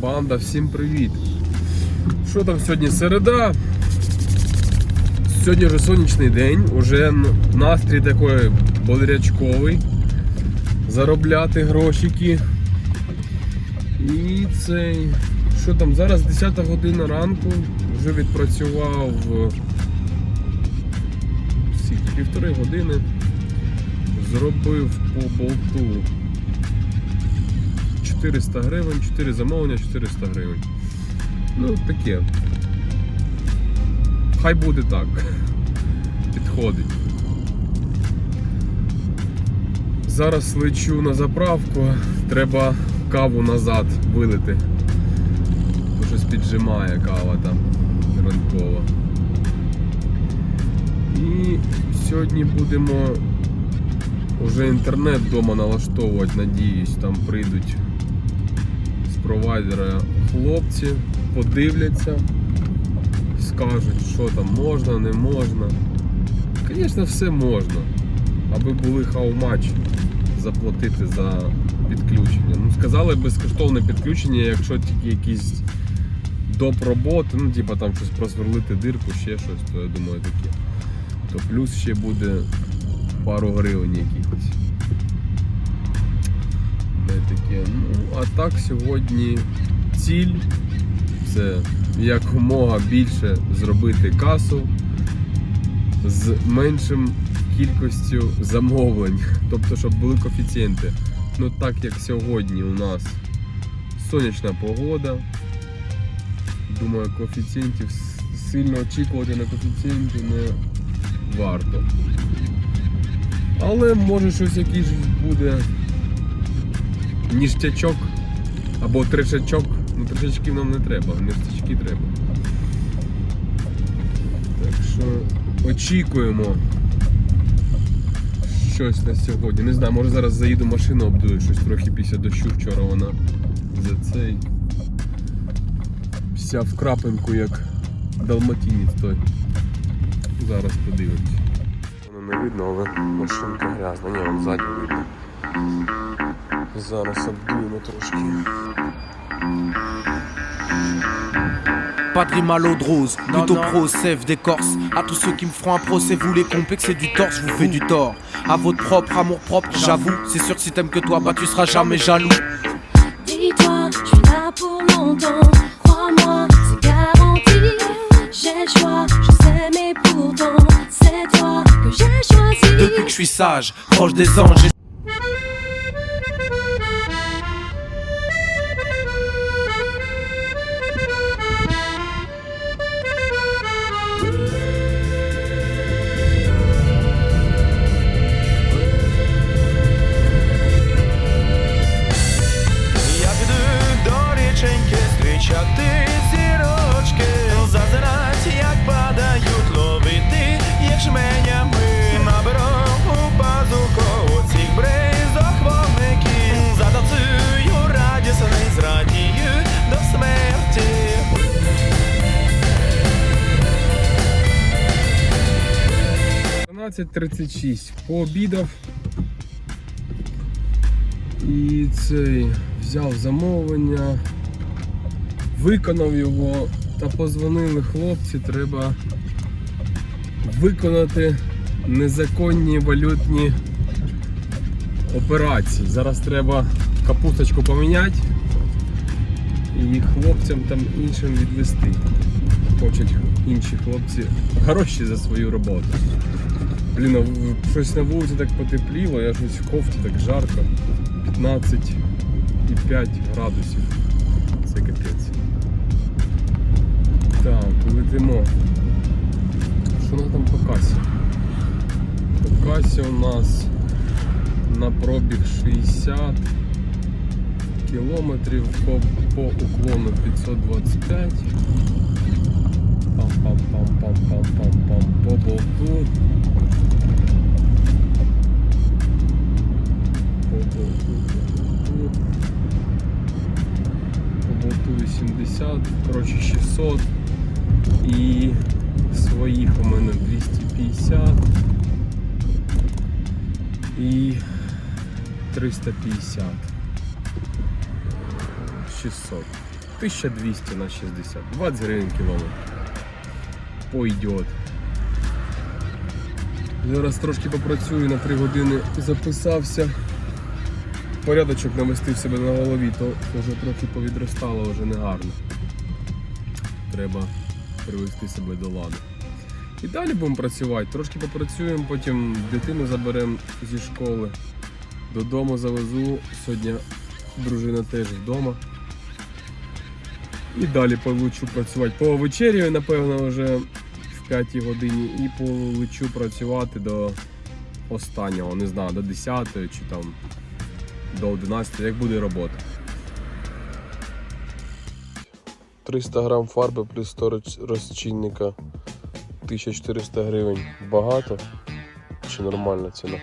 Банда, всім привіт! Що там сьогодні середа? Сьогодні вже сонячний день, уже настрій такий бодрячковий. Заробляти грошики. І цей. Що там? Зараз 10 година ранку, вже відпрацював е, скільки, півтори години. Зробив по болту 400 гривень, 4 замовлення, 400 гривень. Ну, таке. Хай буде так. Підходить. Зараз лечу на заправку, треба каву назад вилити. Бо Щось піджимає кава там ранкова. І сьогодні будемо вже інтернет вдома налаштовувати, надіюсь, там прийдуть з провайдера хлопці, подивляться, скажуть, що там можна, не можна. Звісно, все можна. Аби були хаумач заплатити за підключення. Ну, сказали безкоштовне підключення, якщо тільки якісь доп роботи, ну, типа там щось просверлити дирку, ще щось, то я думаю таке. То плюс ще буде пару гривень якихось. Таке. Ну, а так сьогодні ціль це якомога більше зробити касу з меншим кількістю замовлень. Тобто, щоб були коефіцієнти. Ну так як сьогодні у нас сонячна погода. Думаю, коефіцієнтів сильно очікувати на коефіцієнти не варто. Але може щось якийсь буде ніштячок або тришачок. Ну тришачків нам не треба, ніштячки треба. Так що очікуємо щось на сьогодні. Не знаю, може зараз заїду машину обдую, щось трохи після дощу вчора вона за цей. Вся в крапинку, як далматинець той. Зараз подивимось. Воно не видно, але машинка грязна. Ні, вон ззаді видно. Зараз обдуємо трошки. Pas de rime à l'eau de rose, plutôt pro, sève d'écorce. À tous ceux qui me feront un procès, vous les complexez du torse, je vous fais du tort. À votre propre amour propre, j'avoue. C'est sûr que si t'aimes que toi, bah tu seras jamais jaloux. Dis-toi, je suis là pour longtemps. Crois-moi, c'est garanti. J'ai le choix, je sais, mais pourtant, c'est toi que j'ai choisi. Depuis que je suis sage, proche des anges. 12.36 пообідав і цей взяв замовлення, виконав його та позвонили хлопці, треба виконати незаконні валютні операції. Зараз треба капусточку поміняти і хлопцям там іншим відвести. Хочуть інші хлопці гроші за свою роботу. Блін, а щось на вулиці так потепліло, я щось в кофті так жарко. 15,5 градусів. Це капець. Так, летимо. Що у нас там по касі? По касі у нас на пробіг 60 кілометрів по, по уклону 525. Пам-пам-пам-пам-пам-пам-пам. По болту. 700 і своїх у мене 250 і 350. 600. 1200 на 60. 20 гривень кілометр. Пойдет. Зараз трошки попрацюю, на 3 години записався. Порядочок навести в себе на голові, то вже трохи повідростало, вже негарно. Треба привести себе до ладу. І далі будемо працювати. Трошки попрацюємо, потім дитину заберемо зі школи. Додому завезу. Сьогодні дружина теж вдома. І далі полечу працювати. По вечерю, напевно, вже в 5 годині і полечу працювати до останнього, не знаю, до 10 чи там до 11, як буде робота. 300 грам фарби плюс 100 розчинника 1400 гривень. Багато чи нормальна ціна?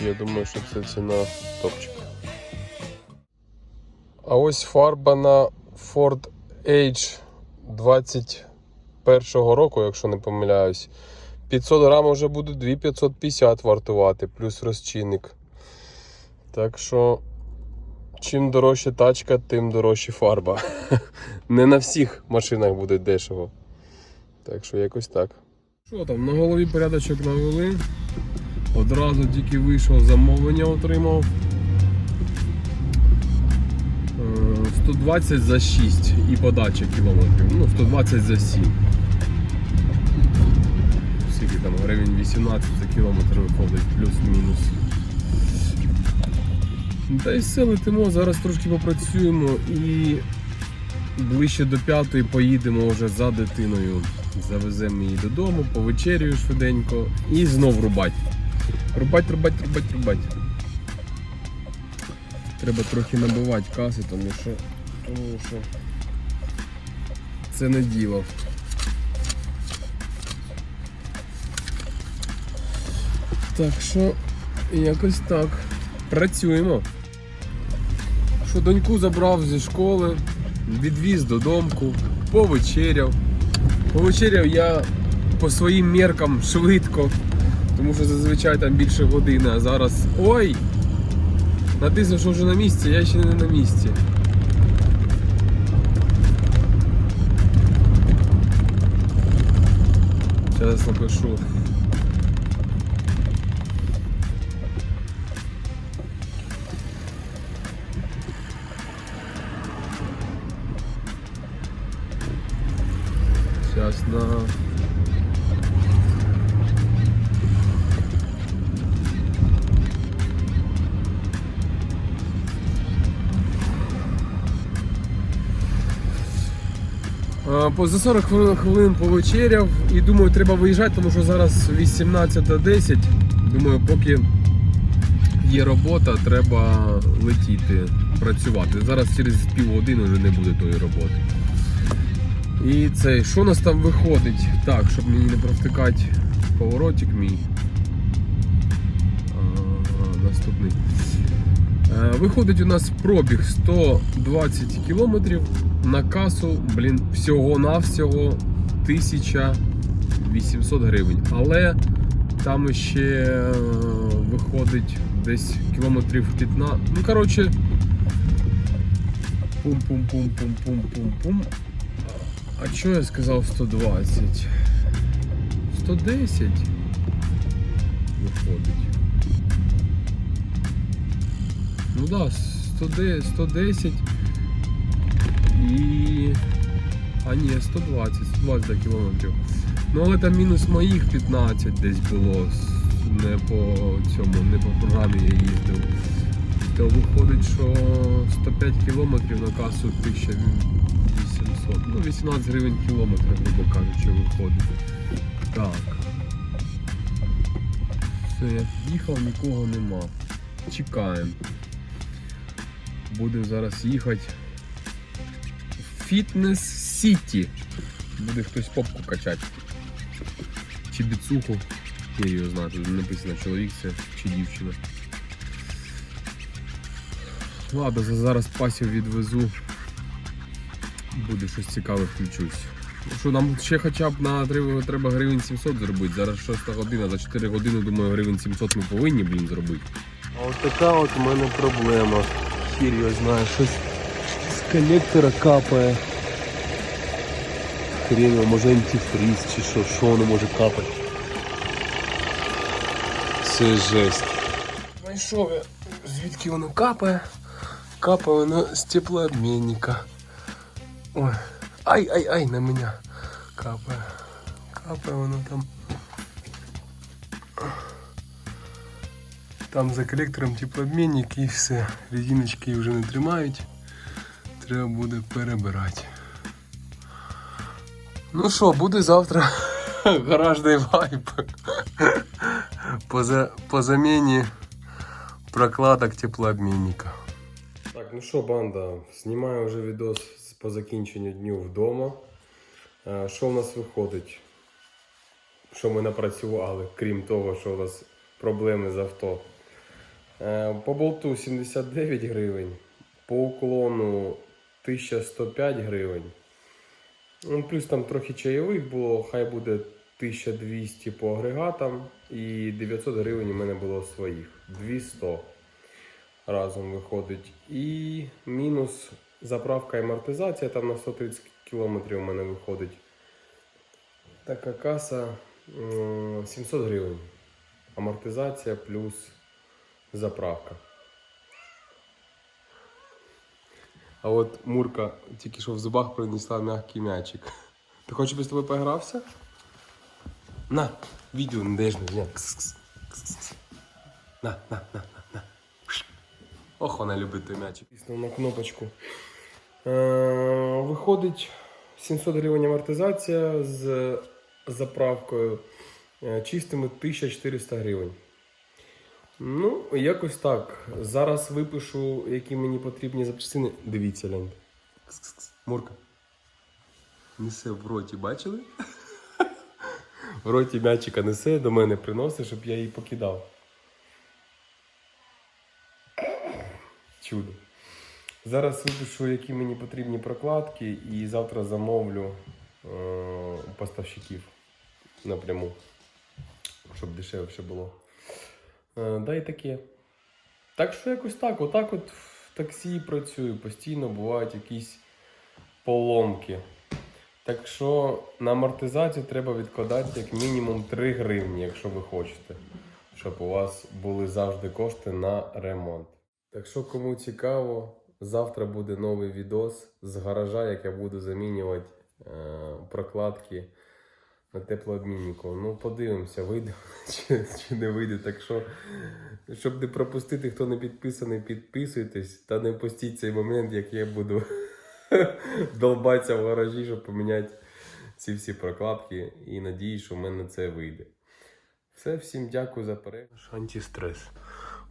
Я думаю, що це ціна топчик. А ось фарба на Ford Edge 21 року, якщо не помиляюсь. 500 грам вже буде 2550 вартувати, плюс розчинник. Так що, чим дорожча тачка, тим дорожча фарба. Не на всіх машинах буде дешево. Так що якось так. Що там, на голові порядочок навели. Одразу тільки вийшов, замовлення отримав. Е, 120 за 6 і подача кілометрів. Ну, 120 за 7. Скільки там гривень 18 за кілометр виходить, плюс-мінус. Ну, Та й все летимо, зараз трошки попрацюємо і ближче до п'ятої поїдемо вже за дитиною. Завеземо її додому, повечерюю швиденько і знов рубать. Рубать, рубать, рубать, рубать. Треба трохи набивати каси, тому що, тому що це не діло. Так що якось так. Працюємо. Що доньку забрав зі школи, відвіз додомку, повечеряв. Повечеряв я по своїм меркам швидко, тому що зазвичай там більше години, а зараз. Ой! Натиснув, що вже на місці, я ще не на місці. Зараз напишу. Сейчас на... За 40 хвилин, хвилин повечеряв і думаю, треба виїжджати, тому що зараз 18.10. Думаю, поки є робота, треба летіти, працювати. Зараз через півгодини вже не буде тої роботи. І цей, що у нас там виходить? Так, щоб мені не провтикати поворотик мій. Наступний. Е, Виходить у нас пробіг 120 кілометрів на касу, блін, всього-навсього 1800 гривень. Але там ще е, виходить десь кілометрів 15. Ну, коротше. Пум-пум-пум-пум-пум-пум-пум. А що я сказав 120? 110 виходить. Ну да, 110, 110 і. А ні, 120, 120 кілометрів. Ну але там мінус моїх 15 десь було. Не по цьому, не по програмі я їздив. То виходить, що 105 кілометрів на касу 1800. Ну, 18 гривень кілометр, грубо кажучи, виходить. Так. Все, я їхав, нікого нема. Чекаємо. Будемо зараз їхати в Фітнес Сіті. Буде хтось попку качати. Чи біцуху. Я його знаю, тут написано чоловік це чи дівчина. Ладно, зараз пасів відвезу. Буде щось цікаве, включусь. Що нам ще хоча б на треба гривень 700 зробити. Зараз 6 година, за 4 години, думаю, гривень 700 ми повинні, блін, зробити. А от така от у мене проблема. Хір його знає, щось з колектора капає. Хрен, може антифриз чи що, що воно може капати. Це жесть. Знайшов я, звідки воно капає. Капає воно з теплообмінника. Ой, ай, ай, ай, на мене капає. Капає воно там. Там за колектором теплообмінник і все. Резиночки вже не тримають. Треба буде перебирати. Ну що, буде завтра гаражний вайп. По, за, по заміні прокладок теплообмінника. Так, ну що, банда, знімаю вже відос з- по закінченню дню вдома. Е, Що в нас виходить? Що ми напрацювали, крім того, що у нас проблеми з авто. Е, По болту 79 гривень, по уклону 1105 гривень. Ну, плюс там трохи чайових було, хай буде 1200 по агрегатам і 900 гривень у мене було своїх. 200 разом виходить. І мінус заправка і амортизація там на 130 км у мене виходить. Така каса 700 гривень. Амортизація плюс заправка. А от Мурка тільки що в зубах принесла м'який м'ячик. Ти хочеш, щоб з тобою поігрався? На, відео не даєш мені. На, на, на, на, на. Ох, вона любить той м'ячик. Тиснув на кнопочку. Е, виходить 700 гривень амортизація з заправкою. Е, Чистими 1400 гривень. Ну, якось так. Зараз випишу, які мені потрібні запчастини. Дивіться. Кс-кс-кс. Мурка. Несе в роті, бачили? В роті м'ячика несе, до мене приносить, щоб я її покидав. Чудо. Зараз випишу, які мені потрібні прокладки, і завтра замовлю е- поставщиків напряму, щоб дешевше було. Е, Да і таке. Так що якось так. Отак от в таксі працюю. Постійно бувають якісь поломки. Так що на амортизацію треба відкладати як мінімум 3 гривні, якщо ви хочете, щоб у вас були завжди кошти на ремонт. Так що, кому цікаво, завтра буде новий відос з гаража, як я буду замінювати е, прокладки на теплообміннику. Ну, подивимося, вийде чи, чи не вийде. Так що, щоб не пропустити, хто не підписаний, підписуйтесь та не пустіть цей момент, як я буду долбатися в гаражі, щоб поміняти ці всі прокладки. І надіюсь, що в мене це вийде. Все, всім дякую за перегляд. Антистрес.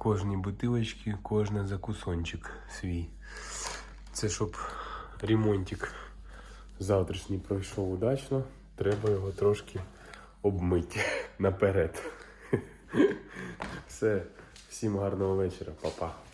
Кожні бутилочки, кожен закусончик свій. Це щоб ремонтик завтрашній пройшов удачно. Треба його трошки обмити наперед. Все, всім гарного вечора, Па-па.